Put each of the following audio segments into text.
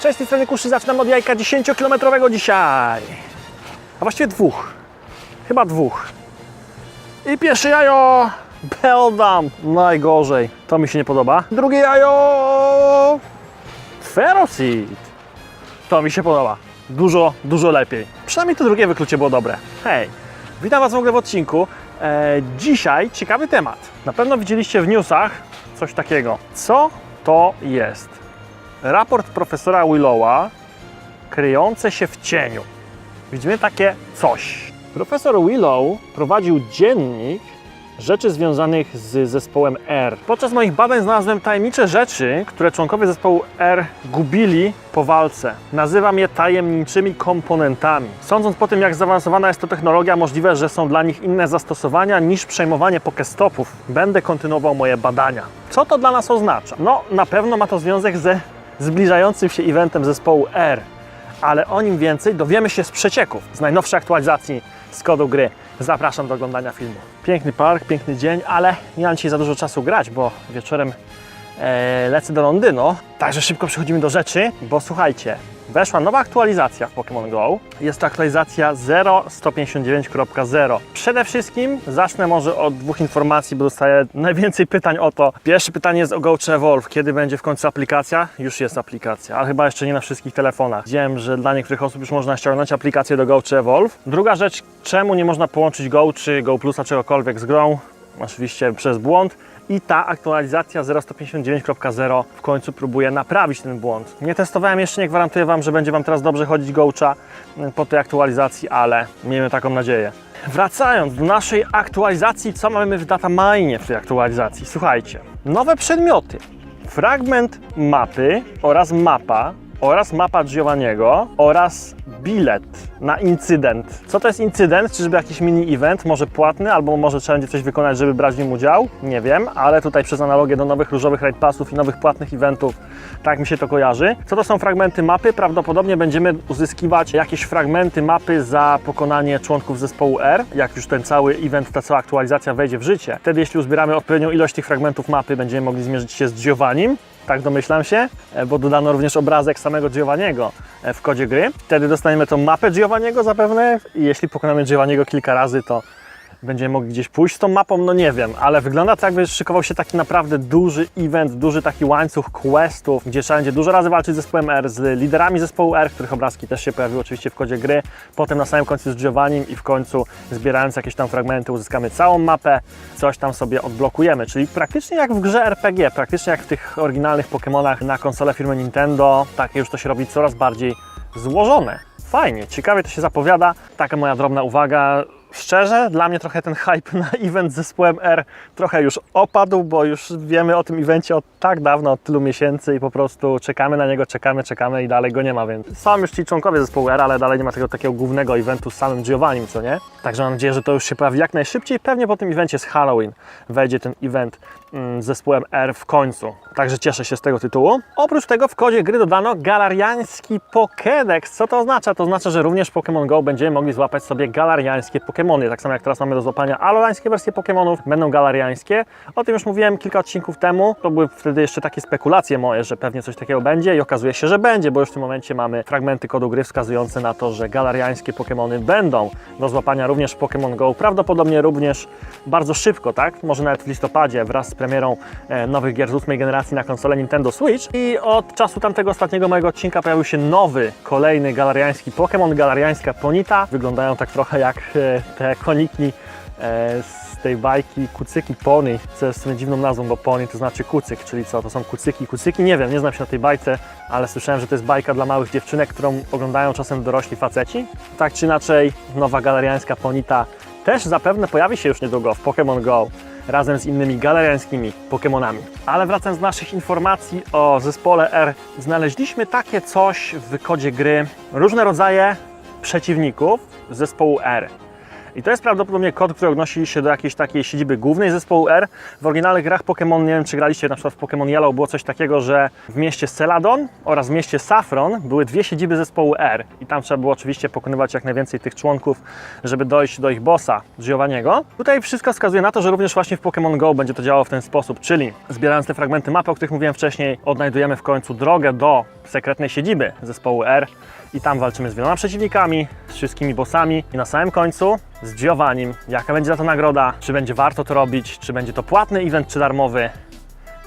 Cześć, z tej strony Kuszy, zaczynam od jajka 10-kilometrowego dzisiaj. A właściwie dwóch. Chyba dwóch. I pierwsze jajo, Beldam, najgorzej. To mi się nie podoba. Drugie jajo, Ferocid. To mi się podoba. Dużo, dużo lepiej. Przynajmniej to drugie wyklucie było dobre. Hej, witam Was w ogóle w odcinku. E, dzisiaj ciekawy temat. Na pewno widzieliście w newsach coś takiego. Co to jest? Raport profesora Willowa kryjące się w cieniu. Widzimy takie coś. Profesor Willow prowadził dziennik rzeczy związanych z zespołem R. Podczas moich badań znalazłem tajemnicze rzeczy, które członkowie zespołu R gubili po walce. Nazywam je tajemniczymi komponentami. Sądząc po tym, jak zaawansowana jest to technologia, możliwe, że są dla nich inne zastosowania niż przejmowanie pokestopów. Będę kontynuował moje badania. Co to dla nas oznacza? No, na pewno ma to związek ze zbliżającym się eventem zespołu R ale o nim więcej dowiemy się z przecieków, z najnowszej aktualizacji z kodu gry. Zapraszam do oglądania filmu. Piękny park, piękny dzień, ale nie mam dzisiaj za dużo czasu grać, bo wieczorem e, lecę do Londynu. Także szybko przechodzimy do rzeczy, bo słuchajcie, weszła nowa aktualizacja w Pokémon Go. Jest to aktualizacja 0.159.0. Przede wszystkim zacznę może od dwóch informacji, bo dostaję najwięcej pytań o to. Pierwsze pytanie jest o Go czy Evolve. Kiedy będzie w końcu aplikacja? Już jest aplikacja, ale chyba jeszcze nie na wszystkich telefonach. Widziałem, że dla niektórych osób już można ściągnąć aplikację do Go czy Evolve. Druga rzecz, czemu nie można połączyć Go czy Go Plusa czegokolwiek z grą? Oczywiście przez błąd. I ta aktualizacja 0.159.0 w końcu próbuje naprawić ten błąd. Nie testowałem jeszcze, nie gwarantuję Wam, że będzie Wam teraz dobrze chodzić Gołcza po tej aktualizacji, ale miejmy taką nadzieję. Wracając do naszej aktualizacji, co mamy w datamine w tej aktualizacji? Słuchajcie, nowe przedmioty, fragment mapy oraz mapa oraz mapa Giovanniego oraz bilet na incydent. Co to jest incydent? Czyżby jakiś mini event, może płatny, albo może trzeba będzie coś wykonać, żeby brać w nim udział? Nie wiem, ale tutaj przez analogię do nowych różowych raid passów i nowych płatnych eventów, tak mi się to kojarzy. Co to są fragmenty mapy? Prawdopodobnie będziemy uzyskiwać jakieś fragmenty mapy za pokonanie członków zespołu R, jak już ten cały event, ta cała aktualizacja wejdzie w życie. Wtedy jeśli uzbieramy odpowiednią ilość tych fragmentów mapy, będziemy mogli zmierzyć się z Giovannim, tak domyślam się, e, bo dodano również obrazek samego Giovanniego e, w kodzie gry. Wtedy dostaniemy tą mapę Giovanniego zapewne i jeśli pokonamy Giovanniego kilka razy, to będziemy mogli gdzieś pójść z tą mapą, no nie wiem, ale wygląda to jakby szykował się taki naprawdę duży event, duży taki łańcuch questów, gdzie trzeba będzie dużo razy walczyć z zespołem R, z liderami zespołu R, których obrazki też się pojawiły oczywiście w kodzie gry, potem na samym końcu z Giovannim i w końcu zbierając jakieś tam fragmenty uzyskamy całą mapę, coś tam sobie odblokujemy, czyli praktycznie jak w grze RPG, praktycznie jak w tych oryginalnych Pokémonach na konsolę firmy Nintendo, takie już to się robi coraz bardziej złożone. Fajnie, ciekawie to się zapowiada. Taka moja drobna uwaga. Szczerze, dla mnie trochę ten hype na event z zespołem R trochę już opadł, bo już wiemy o tym evencie od tak dawno, od tylu miesięcy i po prostu czekamy na niego, czekamy, czekamy i dalej go nie ma, więc są już ci członkowie zespołu R, ale dalej nie ma tego takiego głównego eventu z samym Giovannim, co nie? Także mam nadzieję, że to już się pojawi jak najszybciej. Pewnie po tym evencie z Halloween wejdzie ten event mm, z zespołem R w końcu. Także cieszę się z tego tytułu. Oprócz tego w kodzie gry dodano galariański Pokédex. Co to oznacza? To oznacza, że również Pokémon Go będziemy mogli złapać sobie galariańskie Pokémony. Tak samo jak teraz mamy do złapania alolańskie wersje Pokémonów, będą galariańskie. O tym już mówiłem kilka odcinków temu. To były wtedy jeszcze takie spekulacje moje, że pewnie coś takiego będzie i okazuje się, że będzie, bo już w tym momencie mamy fragmenty kodu gry wskazujące na to, że galariańskie Pokémony będą do złapania również w Pokémon Go. Prawdopodobnie również bardzo szybko, tak? Może nawet w listopadzie wraz z premierą e, nowych gier z ósmej generacji na konsolę Nintendo Switch. I od czasu tamtego ostatniego mojego odcinka pojawił się nowy, kolejny galariański Pokémon, galariańska Ponita. Wyglądają tak trochę jak e, te koniki e, z tej bajki Kucyki Pony, co jest dziwną nazwą, bo Pony to znaczy kucyk, czyli co, to są kucyki, kucyki, nie wiem, nie znam się na tej bajce, ale słyszałem, że to jest bajka dla małych dziewczynek, którą oglądają czasem dorośli faceci. Tak czy inaczej, nowa galeriańska Ponita też zapewne pojawi się już niedługo w Pokémon Go razem z innymi galeriańskimi Pokémonami. Ale wracając do naszych informacji o zespole R, znaleźliśmy takie coś w kodzie gry, różne rodzaje przeciwników zespołu R. I to jest prawdopodobnie kod, który odnosi się do jakiejś takiej siedziby głównej zespołu R. W oryginalnych grach Pokémon, nie wiem czy graliście na przykład w Pokémon Yellow, było coś takiego, że w mieście Celadon oraz w mieście Saffron były dwie siedziby zespołu R. I tam trzeba było oczywiście pokonywać jak najwięcej tych członków, żeby dojść do ich bossa, Giovanniego. Tutaj wszystko wskazuje na to, że również właśnie w Pokémon Go będzie to działało w ten sposób, czyli zbierając te fragmenty mapy, o których mówiłem wcześniej, odnajdujemy w końcu drogę do sekretnej siedziby zespołu R i tam walczymy z wieloma przeciwnikami, z wszystkimi bossami i na samym końcu z Giovannim, jaka będzie za to nagroda, czy będzie warto to robić, czy będzie to płatny event, czy darmowy.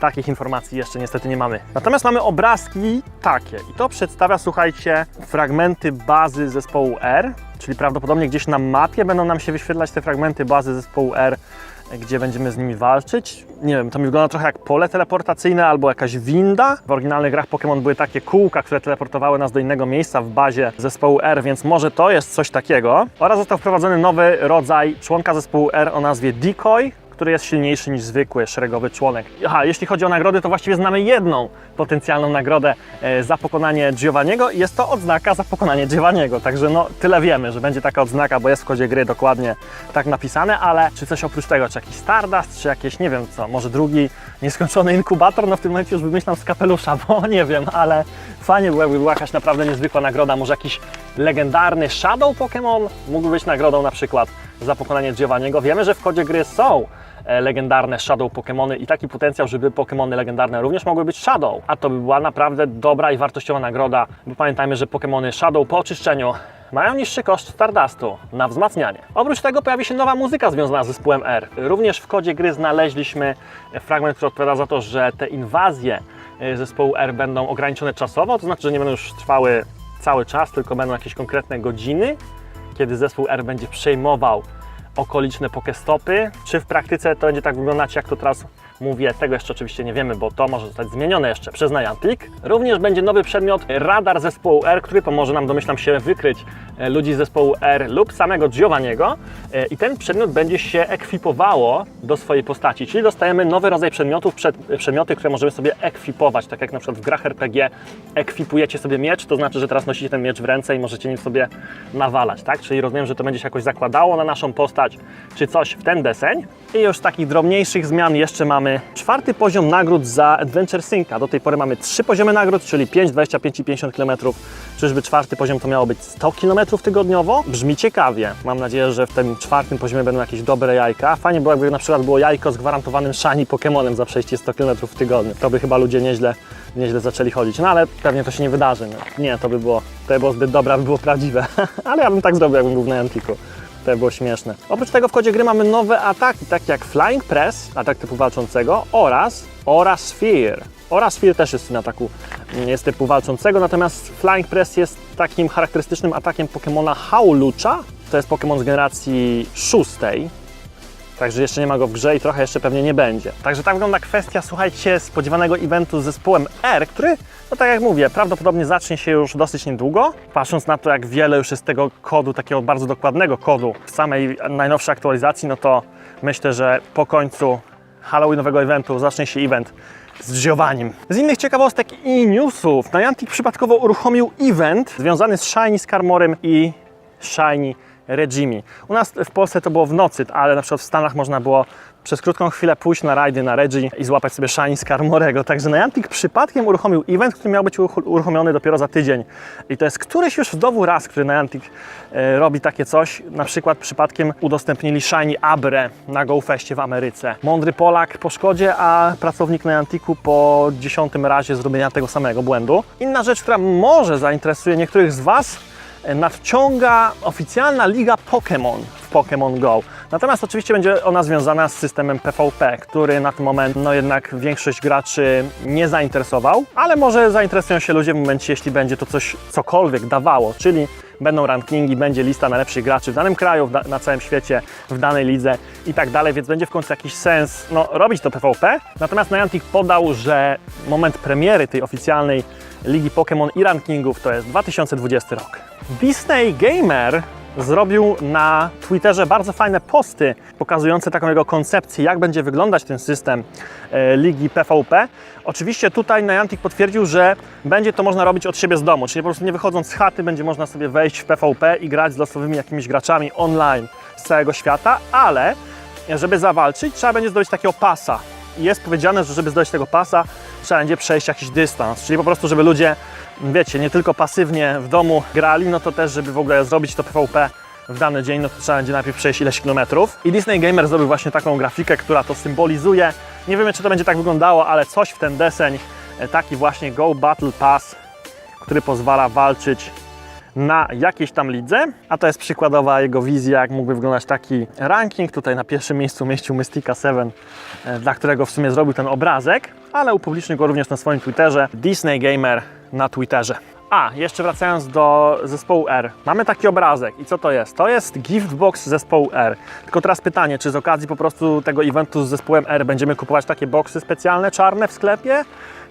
Takich informacji jeszcze niestety nie mamy. Natomiast mamy obrazki takie i to przedstawia, słuchajcie, fragmenty bazy zespołu R, czyli prawdopodobnie gdzieś na mapie będą nam się wyświetlać te fragmenty bazy zespołu R, gdzie będziemy z nimi walczyć. Nie wiem, to mi wygląda trochę jak pole teleportacyjne albo jakaś winda. W oryginalnych grach Pokémon były takie kółka, które teleportowały nas do innego miejsca w bazie zespołu R, więc może to jest coś takiego. Oraz został wprowadzony nowy rodzaj członka zespołu R o nazwie Decoy, który jest silniejszy niż zwykły szeregowy członek. Aha, jeśli chodzi o nagrody, to właściwie znamy jedną potencjalną nagrodę e, za pokonanie Giovanniego i jest to odznaka za pokonanie Giovanniego. Także no tyle wiemy, że będzie taka odznaka, bo jest w kodzie gry dokładnie tak napisane, ale czy coś oprócz tego, czy jakiś Stardust, czy jakieś, nie wiem co, może drugi nieskończony inkubator, no w tym momencie już wymyślam z kapelusza, bo nie wiem, ale fajnie było, jakby była jakaś naprawdę niezwykła nagroda, może jakiś legendarny Shadow Pokémon mógłby być nagrodą na przykład za pokonanie Giovanniego. Wiemy, że w kodzie gry są legendarne Shadow Pokémony i taki potencjał, żeby Pokémony legendarne również mogły być Shadow. A to by była naprawdę dobra i wartościowa nagroda, bo pamiętajmy, że Pokémony Shadow po oczyszczeniu mają niższy koszt Stardustu na wzmacnianie. Oprócz tego pojawi się nowa muzyka związana z zespołem R. Również w kodzie gry znaleźliśmy fragment, który odpowiada za to, że te inwazje e, zespołu R będą ograniczone czasowo, to znaczy, że nie będą już trwały cały czas, tylko będą jakieś konkretne godziny, kiedy zespół R będzie przejmował okoliczne pokestopy. Czy w praktyce to będzie tak wyglądać, jak to teraz mówię, tego jeszcze oczywiście nie wiemy, bo to może zostać zmienione jeszcze przez Niantic. Również będzie nowy przedmiot, radar zespołu R, który pomoże nam, domyślam się, wykryć e, ludzi z zespołu R lub samego Giovanniego E, i ten przedmiot będzie się ekwipowało do swojej postaci, czyli dostajemy nowy rodzaj przedmiotów, przed, przedmioty, które możemy sobie ekwipować, tak jak na przykład w grach RPG ekwipujecie sobie miecz, to znaczy, że teraz nosicie ten miecz w ręce i możecie nim sobie nawalać, tak? Czyli rozumiem, że to będzie się jakoś zakładało na naszą postać, czy coś w ten deseń. I już takich drobniejszych zmian jeszcze mamy czwarty poziom nagród za Adventure Synca. Do tej pory mamy trzy poziomy nagród, czyli 5, 25 i 50 km. Czyżby czwarty poziom to miało być 100 km tygodniowo? Brzmi ciekawie. Mam nadzieję, że w tym czwartym poziomie będą jakieś dobre jajka. Fajnie było, jakby na przykład było jajko z gwarantowanym shiny Pokemonem za przejście 100 km w tygodniu. To by chyba ludzie nieźle, nieźle zaczęli chodzić. No ale pewnie to się nie wydarzy. Nie, to by było, to by było zbyt dobre, aby było prawdziwe. ale ja bym tak zrobił, jakbym był w Nianticu. To by było śmieszne. Oprócz tego w kodzie gry mamy nowe ataki, takie jak Flying Press, atak typu walczącego oraz Aura Sphere. Aura Sphere też jest na ataku, jest typu walczącego, natomiast Flying Press jest takim charakterystycznym atakiem Pokemona Howlucha. To jest Pokemon z generacji szóstej, Także jeszcze nie ma go w grze i trochę jeszcze pewnie nie będzie. Także tak wygląda kwestia, słuchajcie, spodziewanego eventu z zespołem R, który, no tak jak mówię, prawdopodobnie zacznie się już dosyć niedługo. Patrząc na to, jak wiele już jest tego kodu, takiego bardzo dokładnego kodu w samej najnowszej aktualizacji, no to myślę, że po końcu Halloweenowego eventu zacznie się event z Giovannim. Z innych ciekawostek i newsów, Niantic przypadkowo uruchomił event związany z Shiny Skarmorem i Shiny Regimi. U nas w Polsce to było w nocy, ale na przykład w Stanach można było przez krótką chwilę pójść na rajdy na Regi i złapać sobie Shiny Skarmorego. Także Niantic przypadkiem uruchomił event, który miał być uruch- uruchomiony dopiero za tydzień. I to jest któryś już znowu raz, który Niantic e, robi takie coś. Na przykład przypadkiem udostępnili Shiny Abre na GoFestie w Ameryce. Mądry Polak po szkodzie, a pracownik Nianticu po dziesiątym razie zrobienia tego samego błędu. Inna rzecz, która może zainteresuje niektórych z Was, nadciąga oficjalna liga Pokémon Pokémon Go. Natomiast oczywiście będzie ona związana z systemem PvP, który na ten moment no jednak większość graczy nie zainteresował, ale może zainteresują się ludzie w momencie, jeśli będzie to coś cokolwiek dawało, czyli będą rankingi, będzie lista najlepszych graczy w danym kraju, na całym świecie, w danej lidze i tak dalej, więc będzie w końcu jakiś sens no, robić to PvP. Natomiast Niantic podał, że moment premiery tej oficjalnej Ligi Pokémon i rankingów to jest 2020 rok. Disney Gamer zrobił na Twitterze bardzo fajne posty pokazujące taką jego koncepcję, jak będzie wyglądać ten system e, ligi PvP. Oczywiście tutaj Niantic potwierdził, że będzie to można robić od siebie z domu, czyli po prostu nie wychodząc z chaty będzie można sobie wejść w PvP i grać z losowymi jakimiś graczami online z całego świata, ale żeby zawalczyć trzeba będzie zdobyć takiego pasa. Jest powiedziane, że żeby zdobyć tego pasa trzeba będzie przejść jakiś dystans, czyli po prostu żeby ludzie, wiecie, nie tylko pasywnie w domu grali, no to też żeby w ogóle zrobić to PvP w dany dzień, no to trzeba będzie najpierw przejść ileś kilometrów. I Disney Gamer zrobił właśnie taką grafikę, która to symbolizuje. Nie wiemy, czy to będzie tak wyglądało, ale coś w ten deseń, e, taki właśnie Go Battle Pass, który pozwala walczyć na jakiejś tam lidze, a to jest przykładowa jego wizja, jak mógłby wyglądać taki ranking. Tutaj na pierwszym miejscu umieścił Mystica 7, e, dla którego w sumie zrobił ten obrazek, ale upublicznił go również na swoim Twitterze. Disney Gamer na Twitterze. A, jeszcze wracając do zespołu R. Mamy taki obrazek i co to jest? To jest gift box zespołu R. Tylko teraz pytanie, czy z okazji po prostu tego eventu z zespołem R będziemy kupować takie boxy specjalne, czarne w sklepie?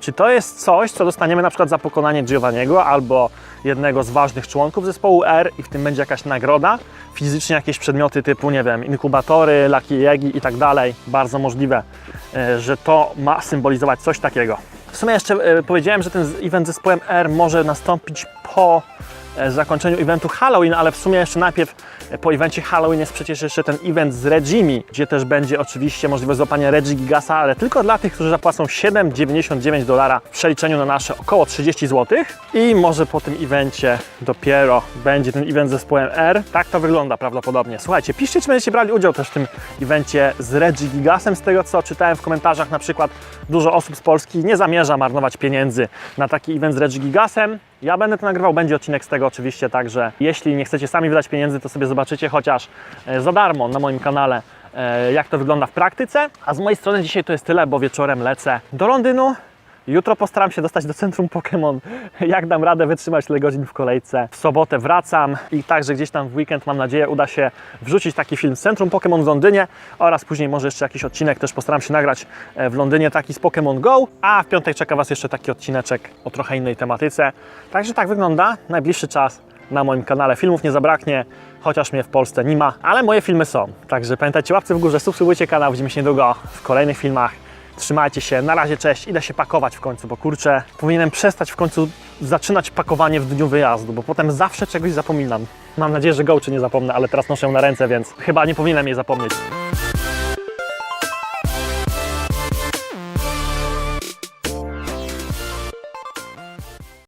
Czy to jest coś, co dostaniemy na przykład za pokonanie Giovanniego albo jednego z ważnych członków zespołu R i w tym będzie jakaś nagroda? Fizycznie jakieś przedmioty typu, nie wiem, inkubatory, laki jegi i tak dalej. Bardzo możliwe, e, że to ma symbolizować coś takiego. W sumie jeszcze e, powiedziałem, że ten event z zespołem R może nastąpić po zakończeniu eventu Halloween, ale w sumie jeszcze najpierw e, po evencie Halloween jest przecież jeszcze ten event z Regimi, gdzie też będzie oczywiście możliwe złapanie Regi Gigasa, ale tylko dla tych, którzy zapłacą 7,99 dolara w przeliczeniu na nasze około 30 zł i może po tym evencie dopiero będzie ten event z zespołem R. Tak to wygląda prawdopodobnie. Słuchajcie, piszcie, czy będziecie brali udział też w tym evencie z Regi Gigasem. Z tego, co czytałem w komentarzach, na przykład dużo osób z Polski nie zamierza marnować pieniędzy na taki event z Regi Gigasem. Ja będę to nagrywał, będzie odcinek z tego oczywiście, także jeśli nie chcecie sami wydać pieniędzy, to sobie zobaczycie chociaż e, za darmo na moim kanale, e, jak to wygląda w praktyce. A z mojej strony dzisiaj to jest tyle, bo wieczorem lecę do Londynu. Jutro postaram się dostać do centrum Pokémon. Jak dam radę wytrzymać tyle godzin w kolejce. W sobotę wracam i także gdzieś tam w weekend, mam nadzieję, uda się wrzucić taki film z centrum Pokémon w Londynie oraz później może jeszcze jakiś odcinek też postaram się nagrać e, w Londynie taki z Pokémon Go, a w piątek czeka Was jeszcze taki odcineczek o trochę innej tematyce. Także tak wygląda najbliższy czas na moim kanale. Filmów nie zabraknie, chociaż mnie w Polsce nie ma, ale moje filmy są. Także pamiętajcie, łapce w górze, subskrybujcie kanał, widzimy się niedługo w kolejnych filmach. Trzymajcie się, na razie cześć, idę się pakować w końcu, bo kurczę, powinienem przestać w końcu zaczynać pakowanie w dniu wyjazdu, bo potem zawsze czegoś zapominam. Mam nadzieję, że gołczy nie zapomnę, ale teraz noszę ją na ręce, więc chyba nie powinienem jej zapomnieć.